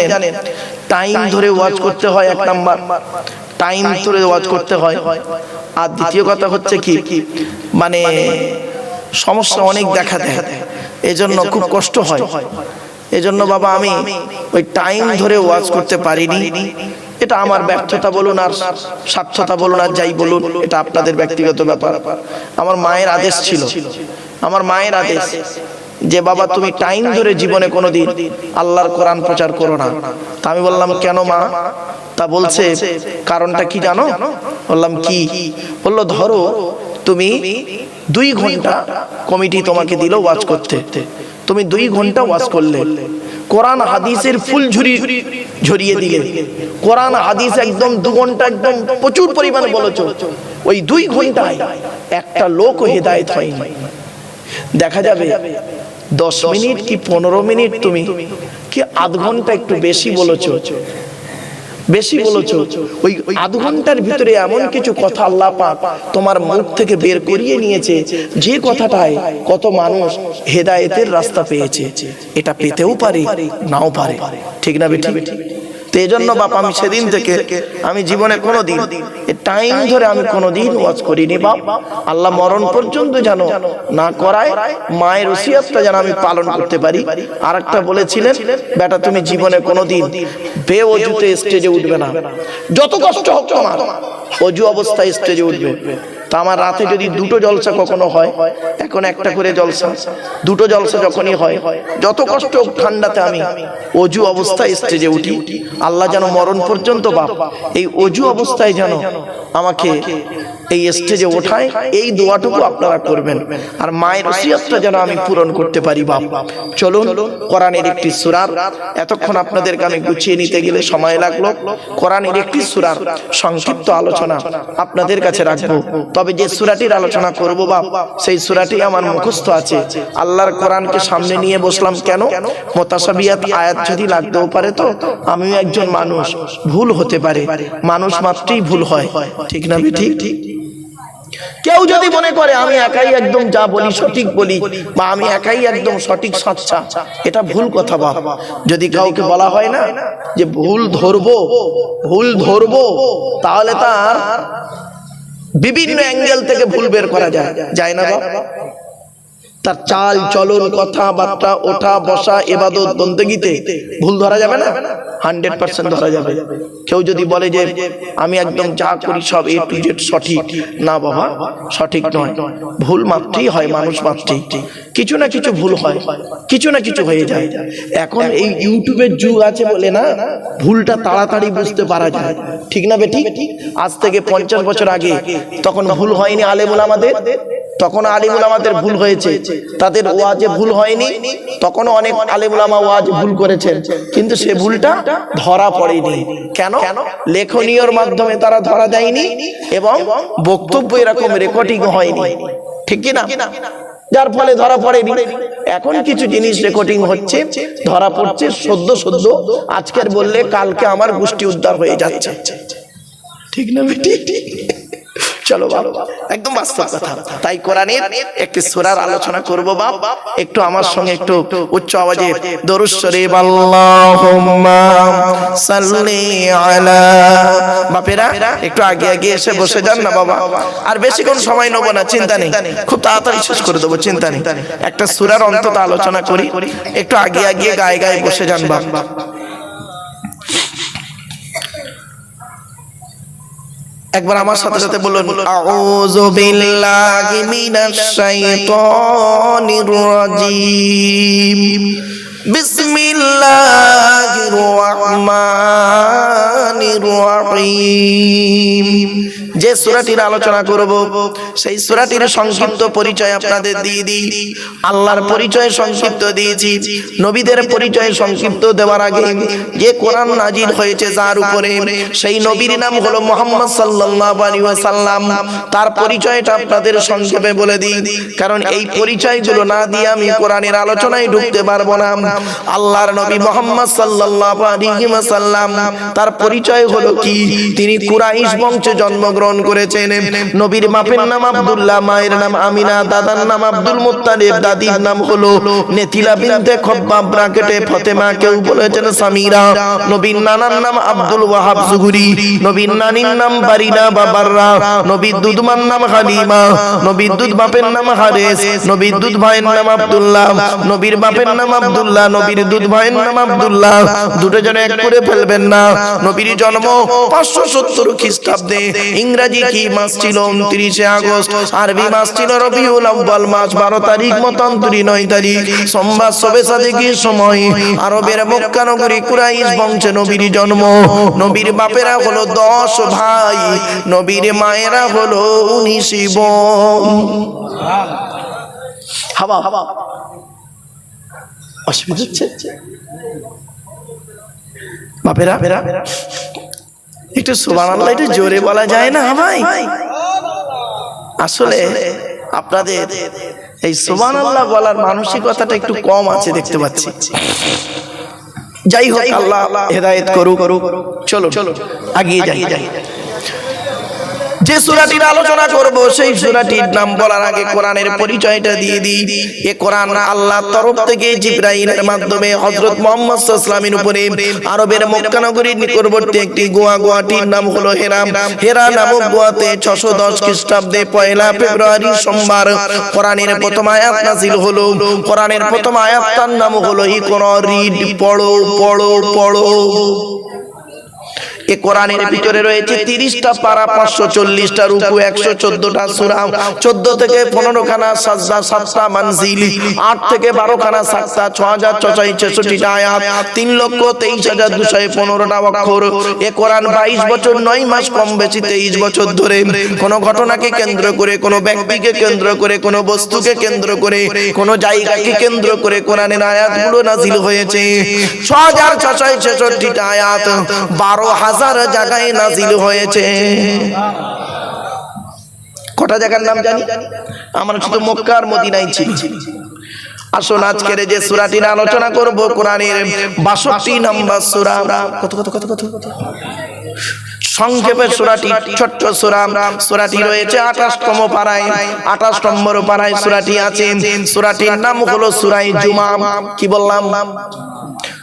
জানেন টাইম ধরে ওয়াচ করতে হয় এক নাম্বার টাইম ধরে ওয়াচ করতে হয়। আর দ্বিতীয় কথা হচ্ছে কি? মানে সমস্যা অনেক দেখা দেয়। এজন্য খুব কষ্ট হয়। এজন্য বাবা আমি ওই টাইম ধরে ওয়াচ করতে পারিনি। এটা আমার ব্যর্থতা বলুন আর স্বার্থতা বলুন আর যাই বলুন এটা আপনাদের ব্যক্তিগত ব্যাপার। আমার মায়ের আদেশ ছিল। আমার মায়ের আদেশ। যে বাবা তুমি টাইম ধরে জীবনে কোনোদিন আল্লাহর কোরআন প্রচার করো না। তা আমি বললাম কেন মা? তা বলছে কারণটা কি জানো? বললাম কি? বলল ধরো তুমি দুই ঘণ্টা কমিটি তোমাকে দিল ওয়াজ করতে। তুমি দুই ঘণ্টা ওয়াজ করলে। কোরআন হাদিসের ফুল ঝুরি ঝরিয়ে দিলে। কোরআন হাদিস একদম দু ঘণ্টা একদম প্রচুর পরিমাণে বলেছ। ওই দুই ঘন্টায় একটা লোক হেদায়েত হয়নি। দেখা যাবে। দশ মিনিট কি পনেরো মিনিট তুমি? কি আধ ঘণ্টা একটু বেশি বলেছ? বেশি বলেছ? ওই আধ ঘণ্টার ভিতরে এমন কিছু কথা আল্লাহ পাক তোমার মুখ থেকে বের করিয়ে নিয়েছে। যে কথাটায় কত মানুষ হেদায়েতের রাস্তা পেয়েছে। এটা পেতেও পারে নাও পারে। ঠিক না বেটি তো এই জন্য বাপ আমি সেদিন থেকে আমি জীবনে কোনো দিন টাইম ধরে আমি কোনো দিন ওয়াজ করিনি বাপ। আল্লাহ মরণ পর্যন্ত যেন না করায় মায়ের ওসিয়াতটা যেন আমি পালন করতে পারি। আর একটা বলেছিলেন বেটা তুমি জীবনে কোনো দিন বেঅজুতে স্টেজে উঠবে না। যত কষ্ট হোক তোমার অজু অবস্থায় স্টেজে উঠবে। তা আমার রাতে যদি দুটো জলসা কখনো হয়, এখন একটা করে জলসা। দুটো জলসা যখনই হয়, যত কষ্ট ঠান্ডাতে আমি অজু অবস্থায় স্টেজে উঠি। আল্লাহ যেন মরণ পর্যন্ত বাপ, এই অজু অবস্থায় যেন আমাকে এই স্টেজে ওঠায়, এই দোয়াটুকু আপনারা করবেন। আর মায়ের ওসিয়াতটা যেন আমি পূরণ করতে পারি বাপ। চলুন, কোরআনের একটি সুরার এতক্ষণ আপনাদেরকে আমি গুছিয়ে নিতে গেলে সময় লাগল। কোরআনের একটি সুরার সংক্ষিপ্ত আলোচনা আপনাদের কাছে রাখব। তবে যে সুরাটির আলোচনা করব বাপ সেই সুরাটি আমার মুখস্থ আছে। আল্লাহর কোরআনকে সামনে নিয়ে বসলাম কেন? মোতাসাবিয়াত আয়াত যদি লাগতেও পারে তো আমিও একজন মানুষ। ভুল হতে পারে। মানুষ মাত্রই ভুল হয়। ঠিক না ঠিক ঠিক? কেউ যদি মনে করে আমি একাই একদম যা বলি সঠিক বলি বা আমি একাই একদম সঠিক সাচ্চা এটা ভুল কথা বা যদি কাউকে বলা হয় না যে ভুল ধরবো ভুল ধরবো তাহলে তার বিভিন্ন অ্যাঙ্গেল থেকে ভুল বের করা যায়। যায় না বাপ? তার চাল, চলন, কথাবার্তা, ওঠা, বসা, এবাদত, বন্দগিতে ভুল ধরা যাবে না? হান্ড্রেড পার্সেন্ট ধরা যাবে। কেউ যদি বলে যে, আমি একদম যা করি সব এ টু জেড সঠিক। না বাবা, সঠিক নয়। ভুল মাত্রই হয়, মানুষ মাত্রই। কিছু না কিছু ভুল হয়, কিছু না কিছু হয়ে যায়। এখন এই ইউটিউবের যুগ আছে বলে না, ভুলটা তাড়াতাড়ি বুঝতে পারা যায়। ঠিক না বেটি আজ থেকে পঞ্চাশ বছর আগে, তখন ভুল হয়নি আলেমুল আমাদের। তখন আলিমুল আমাদের ভুল হয়েছে। তাদের ওয়াজে ভুল হয়নি। তখন অনেক আলিমুলামা ওয়াজ ভুল করেছেন। কিন্তু সে ভুলটা ধরা পড়েনি। কেন? লেখনীয়র মাধ্যমে তারা ধরা দেয়নি এবং বক্তব্য এরকম রেকর্ডিং হয়নি। ঠিক কি না যার ফলে ধরা পড়েনি। এখন কিছু জিনিস রেকর্ডিং হচ্ছে। ধরা পড়ছে সদ্য সদ্য। আজকের বললে কালকে আমার গোষ্ঠী উদ্ধার হয়ে যাচ্ছে। ঠিক না বেটি? চলো বাবা একদম বাস্তব কথা। তাই কোরআনের একটি সূরার আলোচনা করব বাপ। একটু আমার সঙ্গে একটু উচ্চ আওয়াজে দরুদ শরীফ। আল্লাহুম্মা সাল্লি আলা বাপেরা একটু আগে আগে এসে বসে যান না বাবা। আর বেশিক্ষণ সময় নেব না চিন্তা নেই। খুব তাড়াতাড়ি শেষ করে দেবো চিন্তা নেই। একটা সূরার অন্তত আলোচনা করি একটু আগে আগে গায়ে গায়ে বসে যান বাপ। একবার আমার সাথে সাথে বলুন আউযু বিল্লাহি মিনাশ শাইতানির রাজিম। বিসমিল্লাহির রহমানির রহিম। যে সূরাটির আলোচনা করব, সেই সূরাটির সংক্ষিপ্ত পরিচয় আপনাদের দিয়ে দিই। আল্লাহর পরিচয় সংক্ষিপ্ত দিয়েছি। নবীদের পরিচয় সংক্ষিপ্ত দেওয়ার আগে যে কোরআন নাজির হয়েছে যার উপরে, সেই নবীর নাম হলো মোহাম্মদ সাল্লাল্লাহু আলাইহি ওয়াসাল্লাম। তার পরিচয়টা আপনাদের সংক্ষেপে বলে দিই। কারণ এই পরিচয়গুলো না দিয়ে আমি কোরআনের আলোচনায় ঢুকতে পারব না। আল্লাহর নবী মোহাম্মদ সাল্লাল্লাহু আলাইহি ওয়াসাল্লাম, তার পরিচয় হলো কি? তিনি কুরাইশ বংশে জন্মগ্রহণ জন্মগ্রহণ করেছেন। নবীর বাপের নাম আব্দুল্লাহ, মায়ের নাম আমিনা, দাদার নাম আব্দুল মুত্তালিব, দাদির নাম হলো নেতিলা বিনতে খব্বাব, ব্রাকেটে ফতেমা, কেউ বলেছেন সামিরা। নবীর নানার নাম আব্দুল ওয়াহাব জুহুরি। নবীর নানির নাম বারিনা বাবাররা। নবীর দুধমার নাম হালিমা। নবীর দুধ বাপের নাম হারেস। নবীর দুধ ভাইয়ের নাম আব্দুল্লাহ। নবীর বাপের নাম আব্দুল্লাহ, নবীর দুধ ভাইয়ের নাম আব্দুল্লাহ। দুটো জন এক করে ফেলবেন না। নবীর জন্ম পাঁচশো সত্তর খ্রিস্টাব্দে ইংরাজি কি মাস ছিল উনত্রিশে আগস্ট? আরবি মাস ছিল রবিউল আব্বাল মাস, বারো তারিখ মতান্তরি, নয় তারিখ সোমবার সবে সাদেকির সময়। আরবের মক্কা নগরী কুরাইশ বংশে নবীর জন্ম। নবীর বাপেরা হলো দশ ভাই, নবীর মায়েরা হলো উনিশ বোন। হাওয়া হাওয়া। বাপেরা? একটু সোবান আল্লাহ একটু জোরে বলা যায় না ভাই? আসলে আপনাদের এই সুবান আল্লাহ বলার মানসিকতাটা একটু কম আছে দেখতে পাচ্ছি। যাই হোক আল্লাহ হেদায়েত করুক। চলো চলো আগিয়ে যাই। যাই। যে সুরাটির আলোচনা করব, সেই সুরাটির নাম বলার আগে কোরআনের পরিচয়টা দিয়ে দিই। এ কোরআন আল্লাহর তরফ থেকে জিব্রাইলের মাধ্যমে হযরত মুহাম্মদ সাল্লাল্লাহু উপরে আরবের মক্কা নগরীর নিকটবর্তী একটি গোয়া গোয়াটির নাম হলো হেরা হেরা নামক গোয়াতে 610 খ্রিস্টাব্দে পয়লা ফেব্রুয়ারি সোমবার কোরআনের প্রথম আয়াত নাযিল হলো। কোরআনের প্রথম আয়াতটার নাম হলো ইকরা, রিড, পড়ো পড়ো পড়ো। এ কোরআনের ভিতরে রয়েছে তিরিশটা পারা, পাঁচশো চল্লিশটা রুকু, একশো চোদ্দটা সুরা, চোদ্দ থেকে পনেরো খানা সাজদা, সাতটা মানজিল, আট থেকে বারো খানা সাতটা, ছ হাজার ছশো ছেষট্টিটা আয়াত, তিন লক্ষ তেইশ হাজার দুশো পনেরোটা অক্ষর। এ কোরআন বাইশ বছর, নয় মাস কম বেশি, তেইশ বছর ধরে। কোনো ঘটনাকে কেন্দ্র করে, কোনো ব্যক্তিকে কেন্দ্র করে, কোনো বস্তুকে কেন্দ্র করে, কোনো জায়গাকে কেন্দ্র করে কোরআনের আয়াতগুলো নাজিল হয়েছে। ছ হাজার ছশো ছেষট্টিটা আয়াত, বারো হাজার জায়গায় নাজিল হয়েছে। কটা জায়গার নাম জানি? আমার শুধু মক্কার মদিনাই ছিল। আসুন আজকের যে সুরাটির আলোচনা করব, কোরআনের বাষট্টি নম্বর সুরা। কত কত কত কত সংক্ষেপে সুরাটি, ছোট্ট সুরা। সুরাটি রয়েছে আঠাশতম পাড়ায়, আঠাশ নম্বর পাড়ায় সুরাটি আছে। সুরাটির নাম হলো সুরাই জুমা কি বললাম?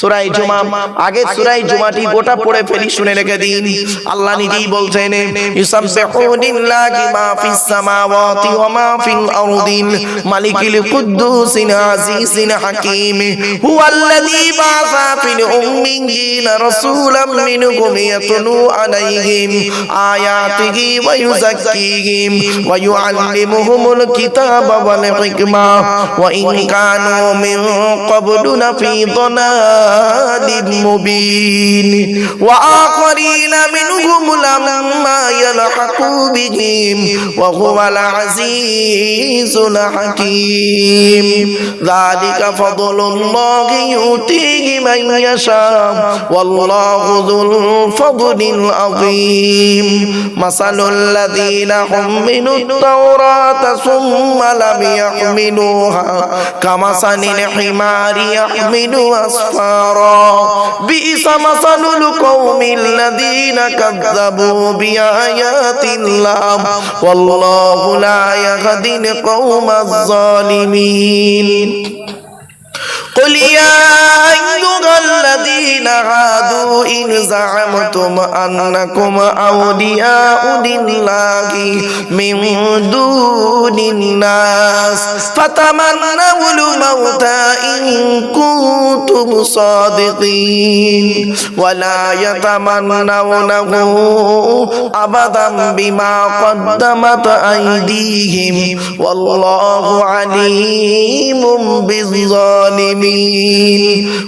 সুরাই জুমা আগে সুরাই জুমাটি গোটা পড়ে ফেলি শুনে রেখে দিন। আল্লাহ নিজেই বলছেন ইউসাববিহু লিল্লাহি মা ফিস সামাওয়াতি ওয়া মা ফিল আরদিন মালিকিল কুদ্দুসিন আজিজিন হাকীম। হুয়াল্লাযী বা'সা ফিল উম্মিয়িনা রাসূলাম মিনহুম ইয়াতলু আলাইহিম আয়াতিহি ওয়া ইউযাক্কিহিম ওয়া ইউআল্লিমুহুমুল কিতাবা ওয়াল হিকমা। ওয়া ইন কানু মিন ক্বাবলু লাফি ضلال مبين وآخرين منهم لما يلحقوا بهم وهو العزيز الحكيم ذلك فضل الله يؤتيه من يشاء والله ذو الفضل العظيم مثل الذين حملوا التوراة ثم لم يحملوها كمثل الحمار يحمل أسفارا بئس مثل القوم الذين كذبوا بآيات الله. والله لا يهدي القوم الظالمين. قل يا أيها الذين هادوا إن زعمتم أنكم أولياء لله من دون الناس فتمنوا الموت إن كنتم صادقين ولا يتمنونه أبدا بما قدمت أيديهم والله عليم بالظالمين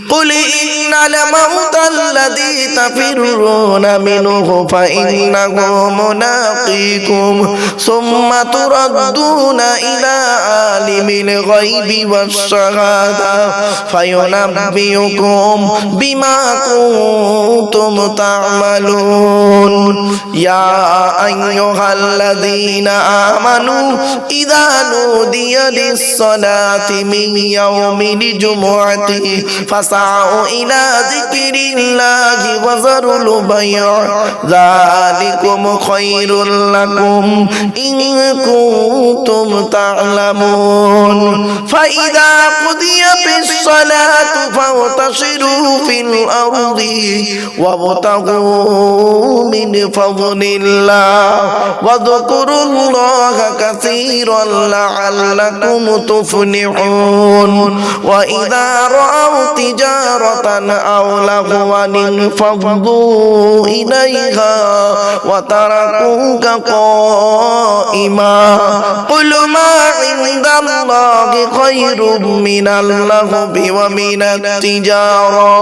قل إن الموت الذي تفرون منه فإنه ملاقيكم ثم تردون إلى عالم الغيب والشهادة فينبئكم بما كنتم تعملون يا أيها الذين آمنوا إذا نودي للصلاة من يوم الجمعة فاسعوا إلى ذكر الله وذروا البيع ذلكم خير لكم إن كنتم تعلمون فإذا قضيت الصلاة فاغتسلوا في الأرض وابتغوا من فضل الله واذكروا الله كثيرا لعلكم تفلحون وإذا رأوا تجارة أو لهوا انفضوا إليها وتركوك قائما قل ما عند الله خير من اللهو ومن التجارة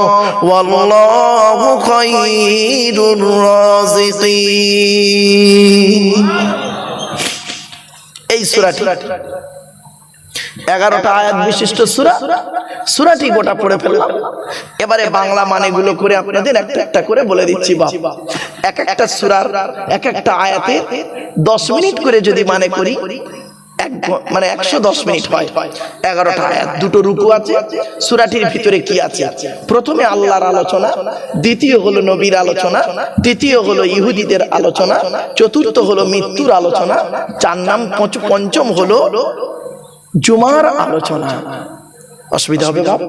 والله خير الرازقين এই সুরাটি এগারোটা আয়াত বিশিষ্ট সুরা সুরাটি গোটা পড়ে ফেললাম। এবারে বাংলা মানেগুলো করে আপনাদের একটা একটা করে বলে দিচ্ছি বাপ। এক একটা সুরার এক একটা আয়াতে দশ মিনিট করে যদি মানে করি মানে একশো দশ মিনিট হয়। এগারোটা আয়াত দুটো রুকু আছে সুরাটির ভিতরে কি আছে? প্রথমে আল্লাহর আলোচনা দ্বিতীয় হলো নবীর আলোচনা তৃতীয় হলো ইহুদিদের আলোচনা চতুর্থ হলো মৃত্যুর আলোচনা চার নাম পঞ্চ- পঞ্চম হলো জুমার আলোচনা। অসুবিধা হবে বাপ?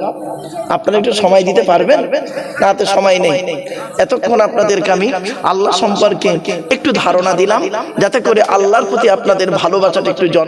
আপনারা একটু সময় দিতে পারবেন? না তো সময় নেই। এতক্ষণ আপনাদেরকে আমি আল্লাহ সম্পর্কে একটু ধারণা দিলাম যাতে করে আল্লাহর প্রতি আপনাদের ভালোবাসাটা একটু